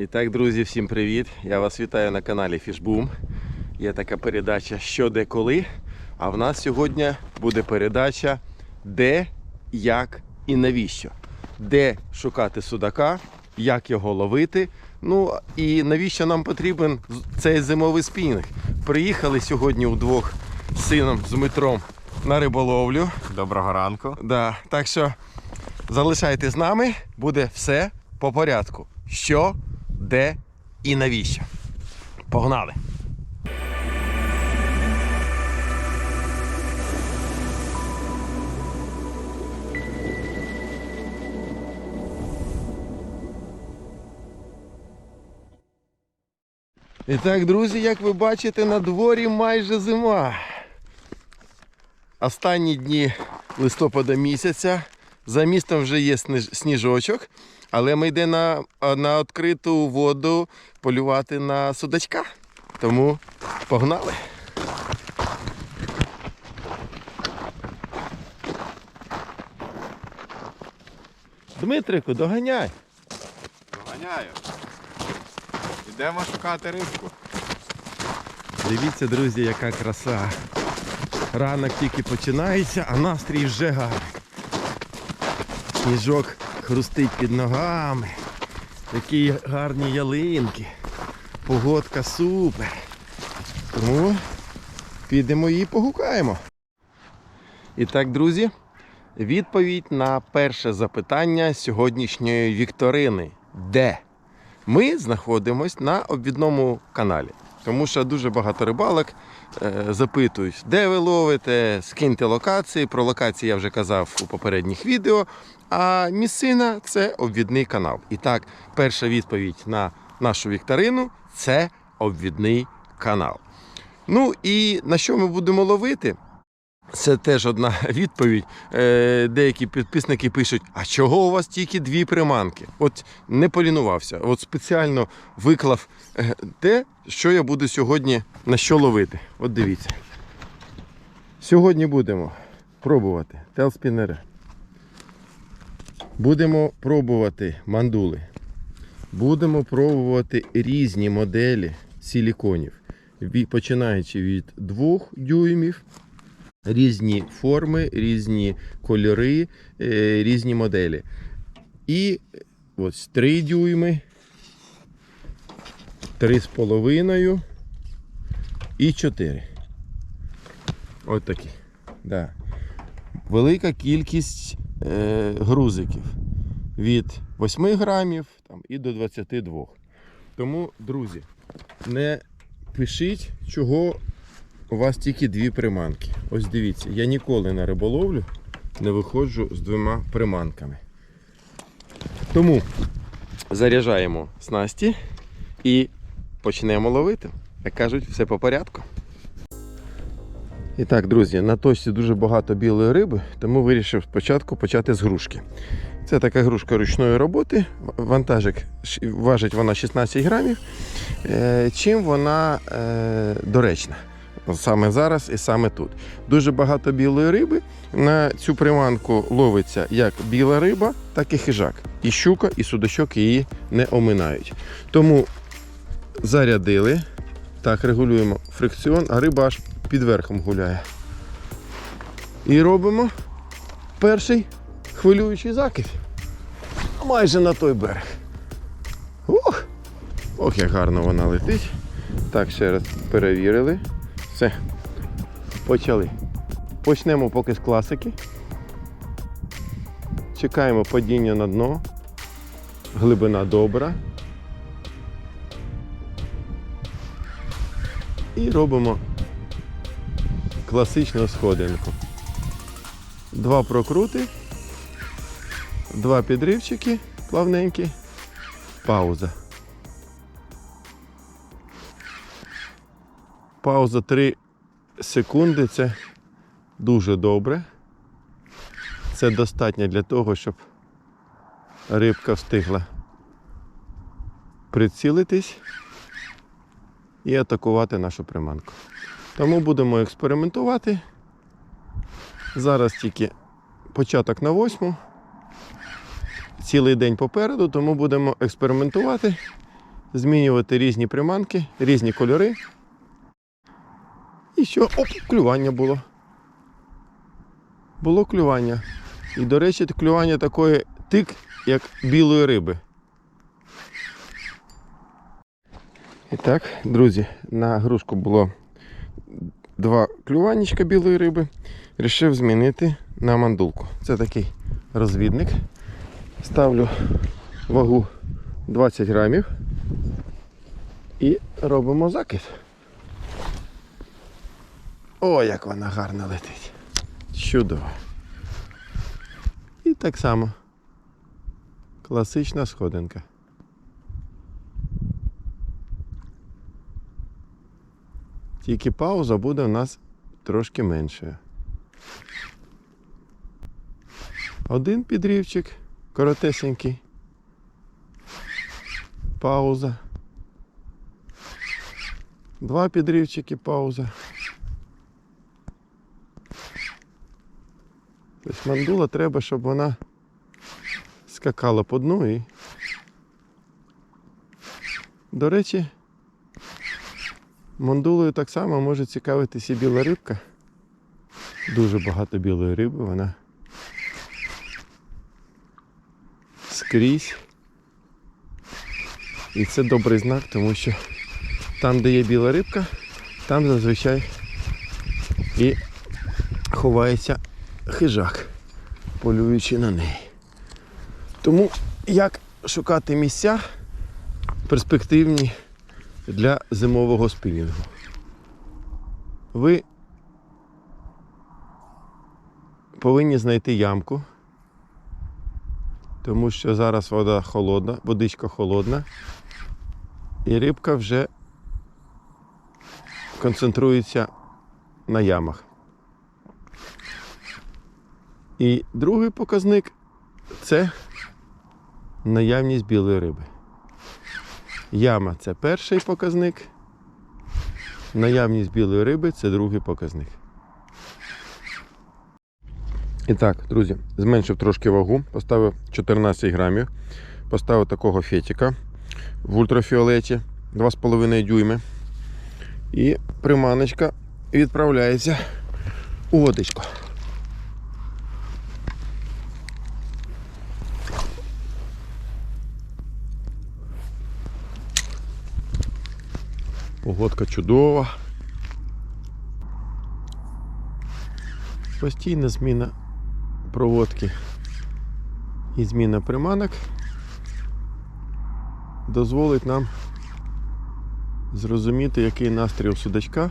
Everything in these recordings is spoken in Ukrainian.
І так, друзі, всім привіт! Я вас вітаю на каналі Фішбум. Є така передача Що де коли. А в нас сьогодні буде передача Де, як і навіщо. Де шукати судака, як його ловити. Ну і навіщо нам потрібен цей зимовий спінінг. Приїхали сьогодні удвох з сином з Дмитром на риболовлю. Доброго ранку. Да, так що залишайтесь з нами, буде все по порядку. Що, де і навіщо. Погнали! І так, друзі, як ви бачите, на дворі майже зима. Останні дні листопада місяця. За містом вже є сніжочок, але ми йдемо на, на відкриту воду полювати на судачка. Тому погнали. Дмитрику, доганяй. Доганяю. Йдемо шукати рибку. Дивіться, друзі, яка краса. Ранок тільки починається, а настрій вже гарний. Сніжок хрустить під ногами. Такі гарні ялинки. Погодка супер. Тому підемо і погукаємо. І так, друзі, відповідь на перше запитання сьогоднішньої вікторини. Де? Ми знаходимось на обвідному каналі. Тому що дуже багато рибалок е, запитують, де ви ловите, скиньте локації. Про локації я вже казав у попередніх відео. А місцина це обвідний канал. І так, перша відповідь на нашу вікторину це обвідний канал. Ну і на що ми будемо ловити? Це теж одна відповідь. Е, Деякі підписники пишуть: а чого у вас тільки дві приманки? От не полінувався. От спеціально виклав е, те, що я буду сьогодні на що ловити. От дивіться. Сьогодні будемо пробувати телспінери. Будемо пробувати мандули. Будемо пробувати різні моделі силіконів, починаючи від 2 дюймів різні форми, різні кольори, е, різні моделі. І ось 3 дюйми, 3,5 і 4. Ось такі. Да. Велика кількість е, грузиків від 8 грамів там, і до 22. Тому, друзі, не пишіть, чого у вас тільки дві приманки. Ось дивіться, я ніколи на риболовлю не виходжу з двома приманками. Тому заряджаємо снасті і почнемо ловити. Як кажуть, все по порядку. І так, друзі, на точці дуже багато білої риби, тому вирішив спочатку почати з грушки. Це така грушка ручної роботи. Вантажик важить вона 16 грамів. Е, Чим вона е, доречна? Саме зараз і саме тут. Дуже багато білої риби. На цю приманку ловиться як біла риба, так і хижак. І щука, і судачок її не оминають. Тому зарядили. Так, регулюємо фрикціон, а риба аж під верхом гуляє. І робимо перший хвилюючий закид. Майже на той берег. Ух! Ох, як гарно вона летить. Так, ще раз перевірили. Все. Почали. Почнемо поки з класики. Чекаємо падіння на дно. Глибина добра. І робимо класичну сходинку. Два прокрути, два підривчики плавненькі, пауза. Пауза 3 секунди це дуже добре. Це достатньо для того, щоб рибка встигла прицілитись і атакувати нашу приманку. Тому будемо експериментувати. Зараз тільки початок на восьму. Цілий день попереду, тому будемо експериментувати змінювати різні приманки, різні кольори. І що? Оп, клювання було. Було клювання. І, до речі, клювання такої тик, як білої риби. І так, друзі, на грушку було два клюванечка білої риби. Рішив змінити на мандулку. Це такий розвідник. Ставлю вагу 20 грамів і робимо закид. О, як вона гарно летить. Чудово. І так само. Класична сходинка. Тільки пауза буде у нас трошки меншою. Один підрівчик, коротесенький. Пауза. Два підрівчики, пауза. Тобто мандула треба, щоб вона скакала по дну і. До речі, мандулою так само може цікавитися біла рибка. Дуже багато білої риби, вона скрізь. І це добрий знак, тому що там, де є біла рибка, там зазвичай і ховається хижак, полюючи на неї. Тому як шукати місця перспективні для зимового спінінгу? Ви повинні знайти ямку, тому що зараз вода холодна, водичка холодна, і рибка вже концентрується на ямах. І другий показник це наявність білої риби. Яма це перший показник. Наявність білої риби це другий показник. І так, друзі, зменшив трошки вагу, поставив 14 грамів, поставив такого фетика в ультрафіолеті 2,5 дюйми. І приманочка відправляється у водичку. Погодка чудова. Постійна зміна проводки і зміна приманок дозволить нам зрозуміти, який настрій у судачка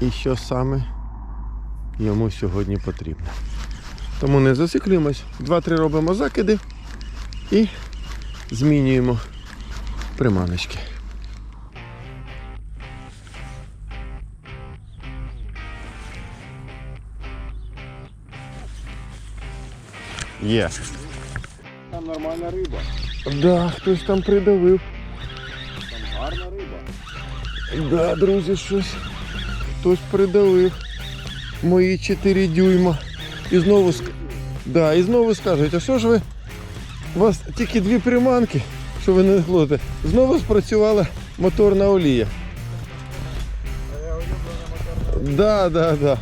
і що саме йому сьогодні потрібно. Тому не зациклюємось, два-три робимо закиди і змінюємо приманочки. Є. Там нормальна риба. Да, хтось там придавив. Там гарна риба. Да, друзі, щось. Хтось придавив мої 4 дюйма. І знову ск... да, і знову скажуть, а що ж ви? У вас тільки дві приманки, що ви не хлоте. Знову спрацювала моторна олія. Да, да, да.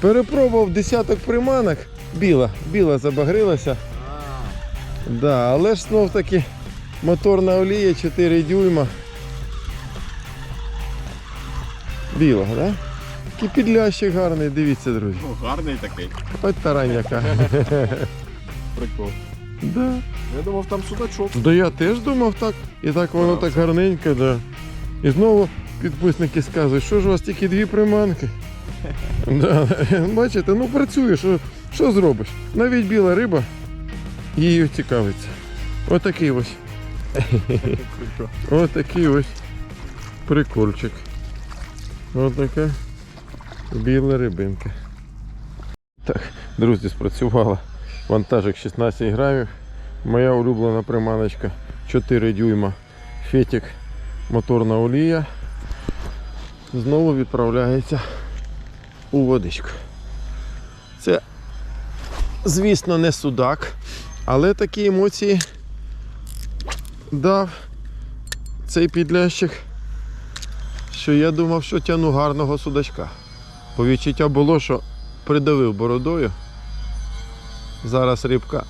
Перепробував десяток приманок. Біла, біла забагрилася. Да, але ж знов таки моторна олія 4 дюйма. Біла, да? Такий підлящик гарний, дивіться, друзі. Ну, гарний такий. Ось тарань яка. Прикол. Да. Я думав, там судачок. да я теж думав так. І так воно так гарненько, да. І знову підписники скажуть, що ж у вас тільки дві приманки. Да. Бачите, ну працює, що, що зробиш? Навіть біла риба її цікавиться. Отакий ось. Отакий ось прикольчик. Отака біла рибинка. Так, друзі, спрацювала. Вантажик 16 грамів. Моя улюблена приманочка 4 дюйма. Фетик, моторна олія. Знову відправляється у водичку. Це, звісно, не судак, Але такі емоції дав цей підлящик, що я думав, що тяну гарного судачка. По відчуття було, що придавив бородою. Зараз рибка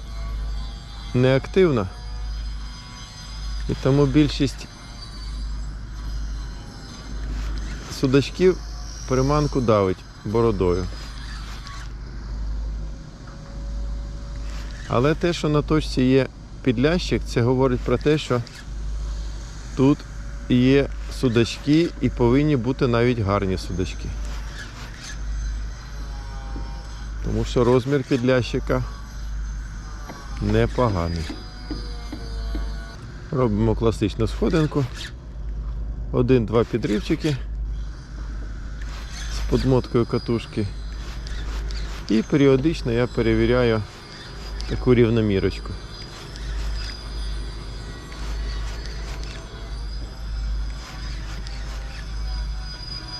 неактивна. І тому більшість судачків приманку давить бородою. Але те, що на точці є підлящик, це говорить про те, що тут є судачки і повинні бути навіть гарні судачки. Тому що розмір підлящика непоганий. Робимо класичну сходинку. Один-два підривчики з подмоткою катушки. І періодично я перевіряю таку рівномірочку.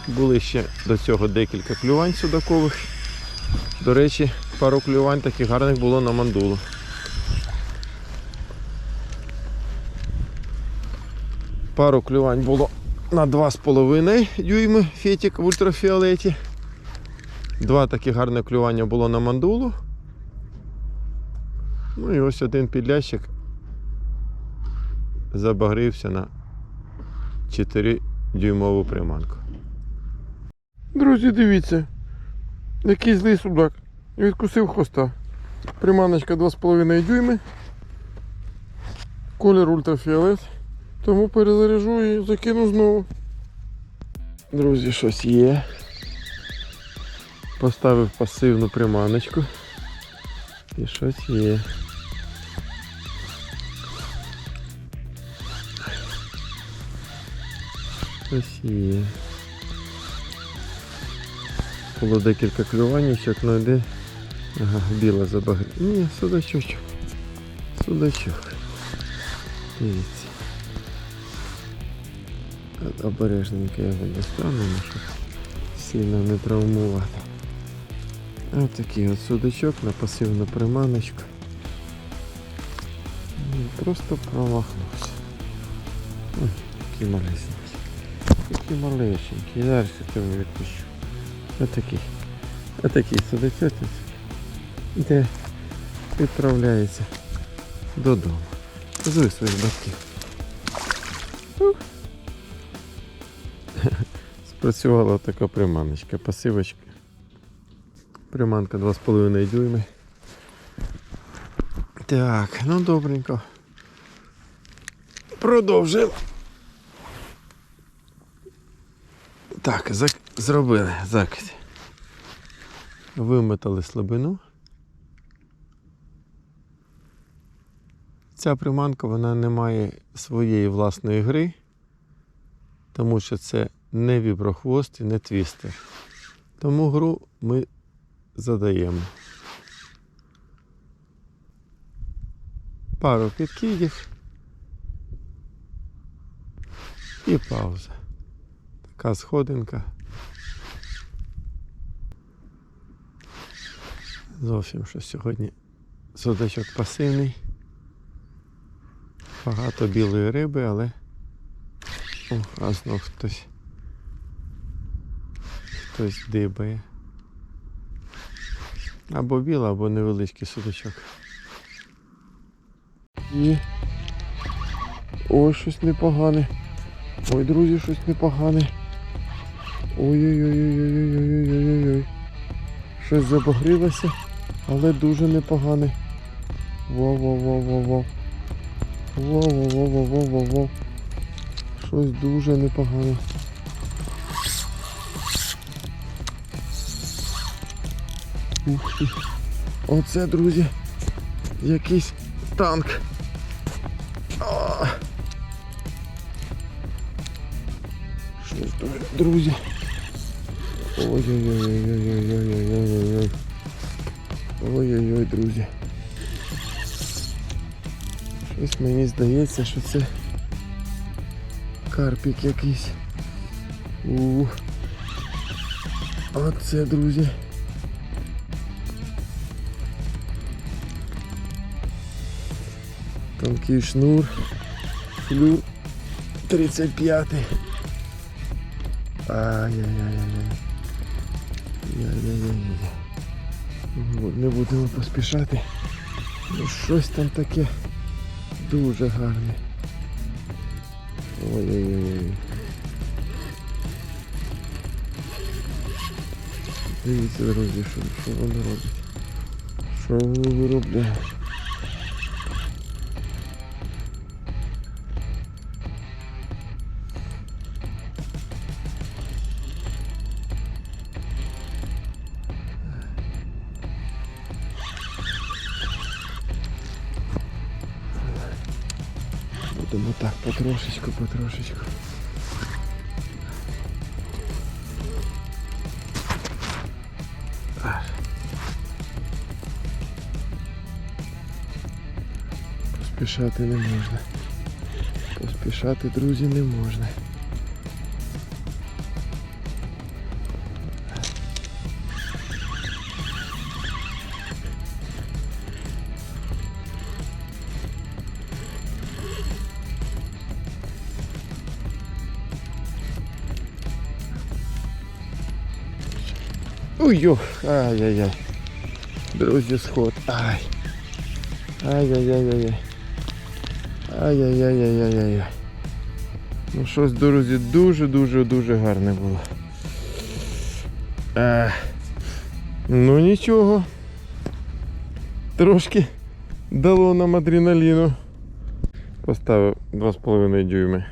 Були ще до цього декілька клювань судакових. До речі, пару клювань таких гарних було на мандулу. Пару клювань було на 2,5 дюйми фетик в ультрафіолеті. Два такі гарні клювання було на мандулу. Ну і ось один підлящик забагрився на 4 дюймову приманку. Друзі, дивіться, який злий судак. Відкусив хвоста. Приманочка 2,5 дюйми. Колір ультрафіолет. Тому перезаряжу і закину знову. Друзі, щось є. Поставив пасивну приманочку. І щось є. Щось є. Було декілька клюванічок, але де. Ага, біла забагрі. Ні, судачочок. Судачок. Дивіться. Обережненько його достану, ну, щоб сильно не травмувати. Ось такий от судачок на пасивну приманочку. Ну, Просто промахнувся. Ой, який малесенький. Який малесенький. Зараз я тебе відпущу. Отакий. Отакий судачок. Де відправляється додому. Звик своїх батьків. Спрацювала така приманочка, пасивочка. Приманка 2,5 дюйми. Так, ну добренько. Продовжив. Так, зак... зробили закид. Виметали слабину. Ця приманка вона не має своєї власної гри, тому що це не віброхвост і не твістер. Тому гру ми задаємо. Пару підкидів і пауза. Така сходинка. Зовсім що сьогодні судачок пасивний. Багато білої риби, але О, а знов хтось хтось дибає. Або біла, або невеличкий судачок. І... Ой, щось непогане. Ой, друзі, щось непогане. Ой-ой-ой-ой-ой-ой-ой-ой-ой. Щось забагрилося, але дуже непогане. Во-во-во-во-во. Во-во-во-во-во-во-во. Щось дуже непогане. Ух ти. Оце, друзі, якийсь танк. Щось дуже, друзі. Ой-ой-ой-ой-ой-ой-ой-ой-ой-ой. Ой-ой-ой, друзі. Щось мені здається, що це карпік якийсь. У. Оце, друзі. Тонкий шнур. Флюр 35-й. Ай-яй-яй-яй. Яй-яй-яй-яй. Ну, Не будемо поспішати. Ну, щось там таке дуже гарне. Ой-ой-ой. Дивіться, друзі, що, що вони роблять. Що вони виробляють. Будемо так потрошечку, потрошечку. Аж. Поспішати не можна. Поспішати, друзі, не можна. Ой-ой, ай-яй-яй. Друзі, сход. Ай. Ай-яй-яй-яй. Ай-яй-яй-яй-яй-яй. Ну щось, друзі, дуже-дуже-дуже гарне було. А, ну нічого. Трошки дало нам адреналіну. Поставив 2,5 дюйми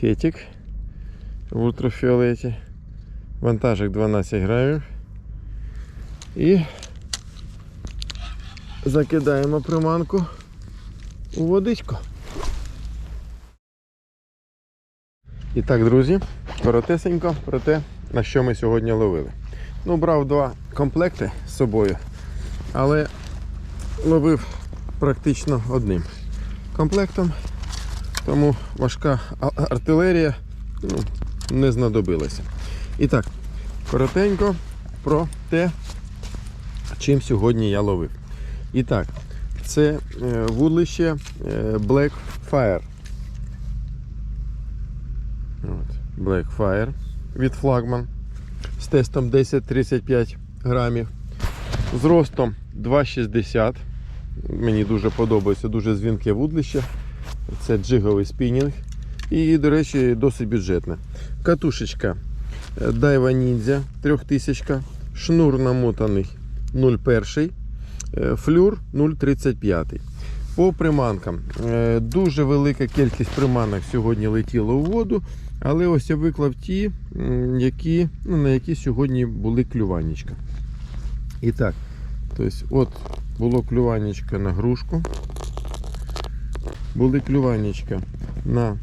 фетик в ультрафіолеті. Вантажик 12 грамів. І закидаємо приманку у водичку. І так, друзі, коротесенько про те, на що ми сьогодні ловили. Ну, брав два комплекти з собою, але ловив практично одним комплектом, тому важка артилерія ну, не знадобилася. І так, коротенько про те, чим сьогодні я ловив. І так, це е, вудлище е, Black Fire. От, Black Fire від флагман з тестом 10-35 грамів. З ростом 2,60. Мені дуже подобається, дуже дзвінке вудлище. Це джиговий спінінг. І, до речі, досить бюджетне. Катушечка Daiwa Ninja 3000, шнур намотаний 0,1, е, флюр 0,35. По приманкам. Е, Дуже велика кількість приманок сьогодні летіла у воду, але ось я виклав ті, які, ну, на які сьогодні були клюванечка. І так, тобто, от було клюванечка на грушку, були клюванечка на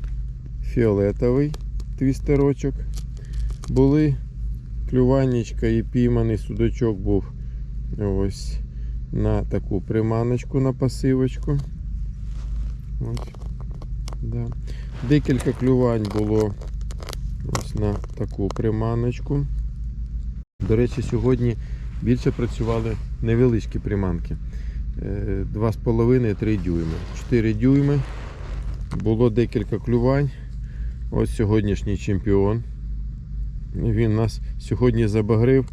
фіолетовий твістерочок, були клюванечка і пійманий судачок був ось на таку приманочку на пасивочку. Ось. Да. Декілька клювань було ось на таку приманочку. До речі, сьогодні більше працювали невеличкі приманки. Е, 2,5-3 дюйми. 4 дюйми. Було декілька клювань. Ось сьогоднішній чемпіон. Він нас сьогодні забагрив.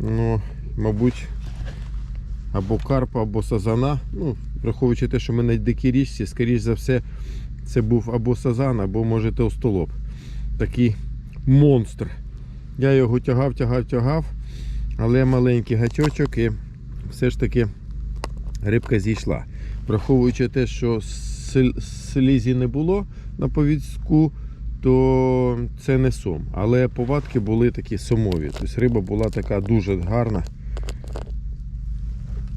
Ну, мабуть, або карпа, або сазана. Ну, враховуючи те, що ми на дикій річці, скоріш за все, це був або сазан, або може товстолоб. Такий монстр. Я його тягав, тягав, тягав, але маленький гачочок і все ж таки рибка зійшла. Враховуючи те, що слізі не було на повідську, то це не сом. Але повадки були такі сомові. Тобто риба була така дуже гарна.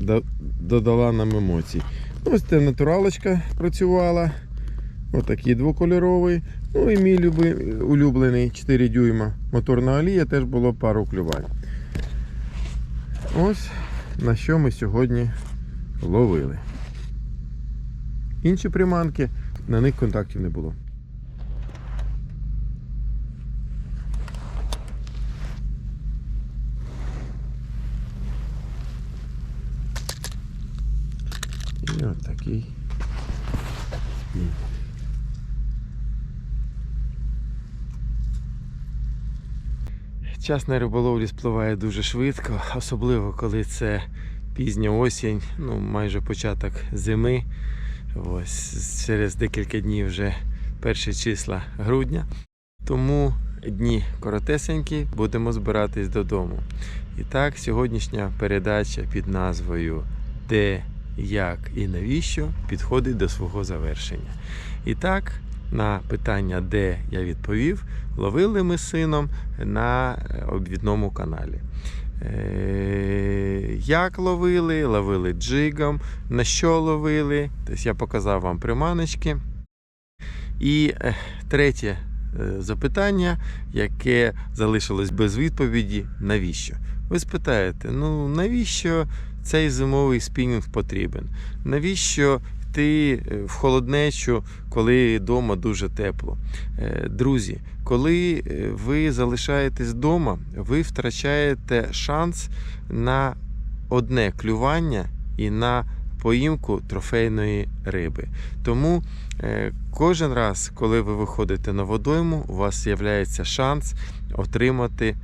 Да- Додала нам емоцій. Ось це натуралочка працювала. Отакий двокольоровий. Ну і мій улюблений 4 дюйма моторна олія теж було пару клювань. Ось на що ми сьогодні ловили. Інші приманки, на них контактів не було. І от такий Час на риболовлі спливає дуже швидко, особливо коли це пізня осінь, ну майже початок зими. Ось через декілька днів вже перші числа грудня. Тому дні коротесенькі, будемо збиратись додому. І так, сьогоднішня передача під назвою Де, як і навіщо підходить до свого завершення. І так, на питання, де я відповів, ловили ми сином на е, обвідному каналі. Е, Як ловили, ловили джигом, на що ловили. Тобто я показав вам приманочки. І е, третє запитання, яке залишилось без відповіді, навіщо? Ви спитаєте, ну навіщо цей зимовий спінінг потрібен? Навіщо йти е, в холоднечу, коли вдома дуже тепло? Е, Друзі, коли е, ви залишаєтесь вдома, ви втрачаєте шанс на одне клювання і на поїмку трофейної риби. Тому кожен раз, коли ви виходите на водойму, у вас з'являється шанс отримати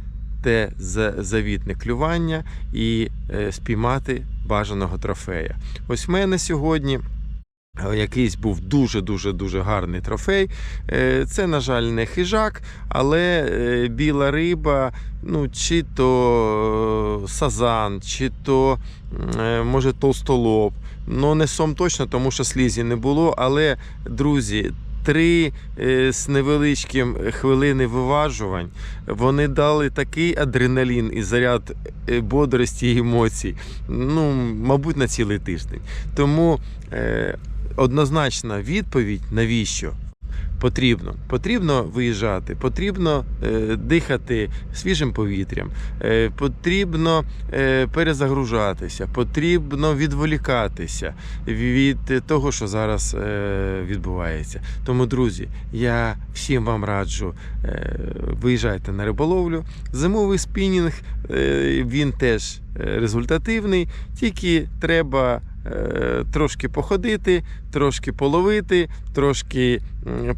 те завітне клювання і е, спіймати бажаного трофея. Ось в мене сьогодні. е, Якийсь був дуже дуже гарний трофей. Е, Це, на жаль, не хижак, але біла риба, ну чи то сазан, чи то може толстолоб. Ну, не сом точно, тому що слізі не було. Але, друзі, три е, з невеличким хвилини виважувань вони дали такий адреналін і заряд е, бодрості і емоцій. Ну, мабуть, на цілий тиждень. Тому е, однозначна відповідь, навіщо? Потрібно. Потрібно виїжджати, потрібно е, дихати свіжим повітрям, е, потрібно е, перезагружатися, потрібно відволікатися від того, що зараз е, відбувається. Тому, друзі, я всім вам раджу е, виїжджайте на риболовлю. Зимовий спінінг е, він теж е, результативний, тільки треба. Е, Трошки походити, трошки половити, трошки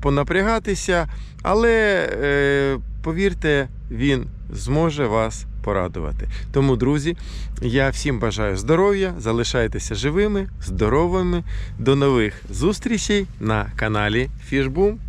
понапрягатися, але е, повірте, він зможе вас порадувати. Тому, друзі, я всім бажаю здоров'я, залишайтеся живими, здоровими. До нових зустрічей на каналі Фішбум.